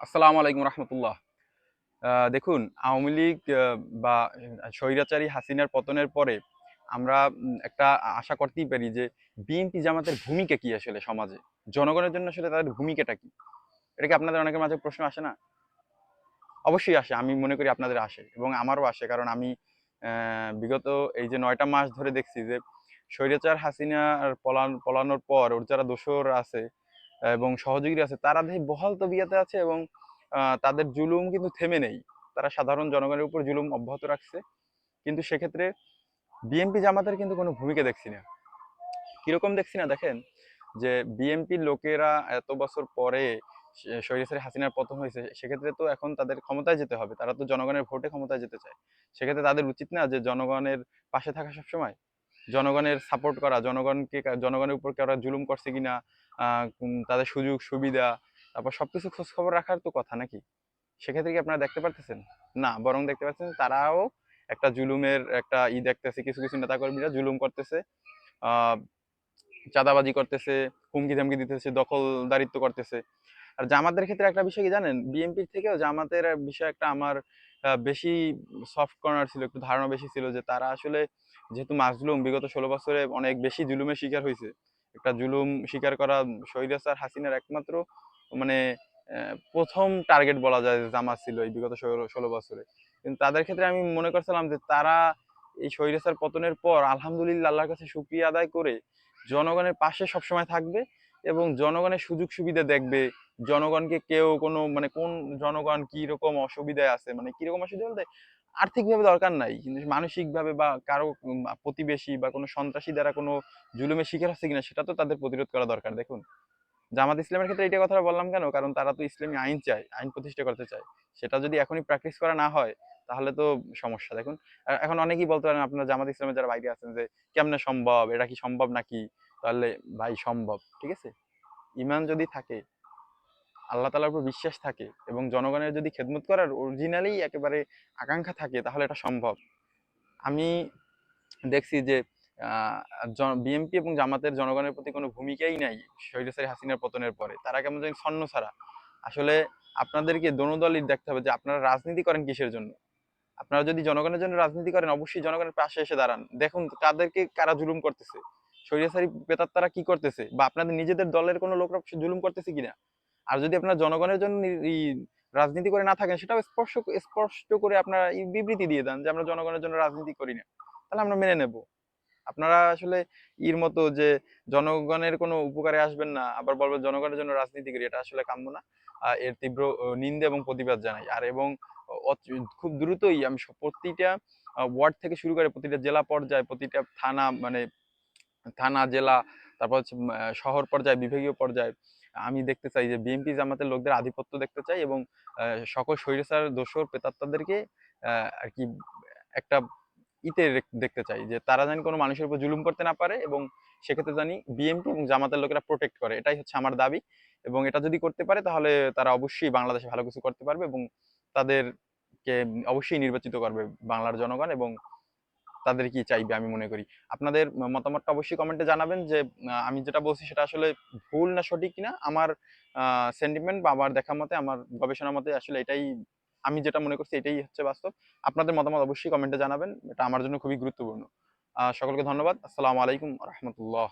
আসসালামু আলাইকুম রহমতুল্লাহ। দেখুন, আওয়ামী লীগ বা স্বৈরাচারী হাসিনার পতনের পরে আমরা একটা আশা করতেই পারি যে বিএনপি জামাতের ভূমিকা কি আসলে সমাজে? জনগণের জন্য আসলে তাদের ভূমিকাটা কি? এটা কি আপনাদের অনেকের মাঝে প্রশ্ন আসে না? অবশ্যই আসে, আমি মনে করি আপনাদের আসে এবং আমারও আসে। কারণ আমি বিগত এই যে নয়টা মাস ধরে দেখছি যে স্বৈরাচার হাসিনার পলান, পলানোর পর ওর যারা দোসর আছে এবং সহযোগী আছে, তারা দেখি বহাল তবিয়াতে আছে এবং তাদের জুলুম কিন্তু থেমে নেই। তারা সাধারণ জনগণের উপর জুলুম অব্যাহত রাখছে। কিন্তু সেক্ষেত্রে বিএনপি জামাতের কিন্তু কোনো ভূমিকা দেখছি না। কীরকম দেখছি না? দেখেন, যে বিএনপির লোকেরা এত বছর পরে স্বৈরাচারী হাসিনার পতন হয়েছে, সেক্ষেত্রে তো এখন তাদের ক্ষমতায় যেতে হবে। তারা তো জনগণের ভোটে ক্ষমতায় যেতে চায়। সেক্ষেত্রে তাদের উচিত না যে জনগণের পাশে থাকা সবসময়? জনগণের সাপোর্ট করা, জনগণকে জনগণের উপর কারা জুলুম করছে কিনা তাদের সুযোগ, সুবিধা, তারপর সবকিছু খোঁজ খবর রাখার তো কথা নাকি? সেক্ষেত্রে কি আপনারা দেখতে পারতেছেন? না, বরং দেখতে পাচ্ছেন তারাও একটা জুলুমের একটা ই দেখতেছে, কিছু কিছু নেতাকর্মীরা জুলুম করতেছে চাঁদাবাজি করতেছে হুমকি ধামকি দিতেছে, দখলদারিত্ব করতেছে। আর জামাতের ক্ষেত্রে একটা বিষয় কি জানেন? বিএনপির থেকেও জামাতের বিষয় একটা আমার বেশি সফট কর্নার ছিল, একটু ধারণা বেশি ছিল যে তারা আসলে যেহেতু মাজলুম বিগত ষোলো বছরে অনেক বেশি জুলুমের শিকার হয়েছে। একটা জুলুম স্বীকার করা শহীদাসার হাসিনার একমাত্র মানে প্রথম টার্গেট বলা যায় জামাত ছিল এই বিগত ষোলো বছরে। কিন্তু তাদের ক্ষেত্রে আমি মনে করছিলাম যে তারা এই শহীদাসার পতনের পর আলহামদুলিল্লাহ আল্লাহর কাছে শুক্রিয়া আদায় করে জনগণের পাশে সবসময় থাকবে এবং জনগণের সুযোগ সুবিধা দেখবে, জনগণকে কেউ কোনো মানে কোন জনগণ কি রকম অসুবিধায় আছে মানে কি রকম অসুবিধা বলতে আর্থিকভাবে দরকার নাই, কিন্তু মানসিকভাবে বা কারও প্রতিবেশী বা কোনো সন্ত্রাসী দ্বারা কোনো জুলুমের শিকার হচ্ছে কিনা, সেটা তো তাদের প্রতিরোধ করা দরকার, দেখুন। জামাত ইসলামের ক্ষেত্রে এটা কথা বললাম কেন? কারণ তারা তো ইসলামী আইন চায়, আইন প্রতিষ্ঠা করতে চায়। সেটা যদি এখনই প্র্যাকটিস করা না হয়, তাহলে তো সমস্যা, দেখুন। এখন অনেকেই বলতে পারেন, আপনারা জামাত ইসলামের যারা বাইরে আছেন যে, কেমনে সম্ভব? এটা কি সম্ভব নাকি? তাহলে ভাই সম্ভব, ঠিক আছে? ইমান যদি থাকে, আল্লাহ তালার উপর বিশ্বাস থাকে এবং জনগণের যদি খেদমত করার অরিজিনালি একেবারে আকাঙ্ক্ষা থাকে, তাহলে এটা সম্ভব। আমি দেখছি যে বিএনপি এবং জামাতের জনগণের প্রতি কোনো ভূমিকাই নাই শহীদাসারি হাসিনার পতনের পরে। তারা কেমন যেন ছন্ন ছাড়া। আসলে আপনাদেরকে দোনো দলই দেখতে হবে যে, আপনারা রাজনীতি করেন কিসের জন্য? আপনারা যদি জনগণের জন্য রাজনীতি করেন, অবশ্যই জনগণের পাশে এসে দাঁড়ান। দেখুন কাদেরকে কারা জুলুম করতেছে? স্বৈরাচারী পেতাত্তারা কি করতেছে? বা আপনাদের নিজেদের দলের কোনো লোকরা জুলুম করতেছে কিনা? আর যদি আপনারা জনগণের জন্য রাজনীতি করে না থাকেন, সেটাও স্পষ্ট স্পষ্ট করে আপনারা বিবৃতি দিয়ে দেন যে আমরা জনগণের জন্য রাজনীতি করি না। তাহলে আমরা মেনে নেব। আপনারা আসলে ইর মতো যে জনগণের কোনো উপকারে আসবেন না, আবার বলবেন জনগণের জন্য রাজনীতি করি, এটা আসলে কাম্য না। এর তীব্র নিন্দা এবং প্রতিবাদ জানাই। আর এবং খুব দ্রুতই আমি প্রতিটা ওয়ার্ড থেকে শুরু করে প্রতিটা জেলা পর্যায়ে, প্রতিটা থানা মানে থানা, জেলা, তারপর হচ্ছে শহর পর্যায়ে, বিভাগীয় পর্যায়ে, আমি দেখতে চাই যে বিএনপি জামাতের লোকদের আধিপত্য দেখতে চাই এবং সকল স্বৈরাচার দোসর প্রেতাত্মাদেরকে আর কি, একটা ইতে দেখতে চাই যে তারা জানি কোনো মানুষের উপর জুলুম করতে না পারে এবং সেক্ষেত্রে জানি বিএনপি এবং জামাতের লোকেরা প্রোটেক্ট করে। এটাই হচ্ছে আমার দাবি এবং এটা যদি করতে পারে তাহলে তারা অবশ্যই বাংলাদেশে ভালো কিছু করতে পারবে এবং তাদেরকে অবশ্যই নির্বাচিত করবে বাংলার জনগণ এবং তাদের কি চাইবে আমি মনে করি। আপনাদের মতামতটা অবশ্যই কমেন্টে জানাবেন যে আমি যেটা বলছি সেটা আসলে ভুল না সঠিক কিনা। আমার সেন্টিমেন্ট বা আমার দেখা মতে, আমার গবেষণা মতে আসলে এটাই, আমি যেটা মনে করছি এটাই হচ্ছে বাস্তব। আপনাদের মতামত অবশ্যই কমেন্টে জানাবেন। এটা আমার জন্য খুবই গুরুত্বপূর্ণ। সকলকে ধন্যবাদ। আসসালামু আলাইকুম রহমতুল্লাহ।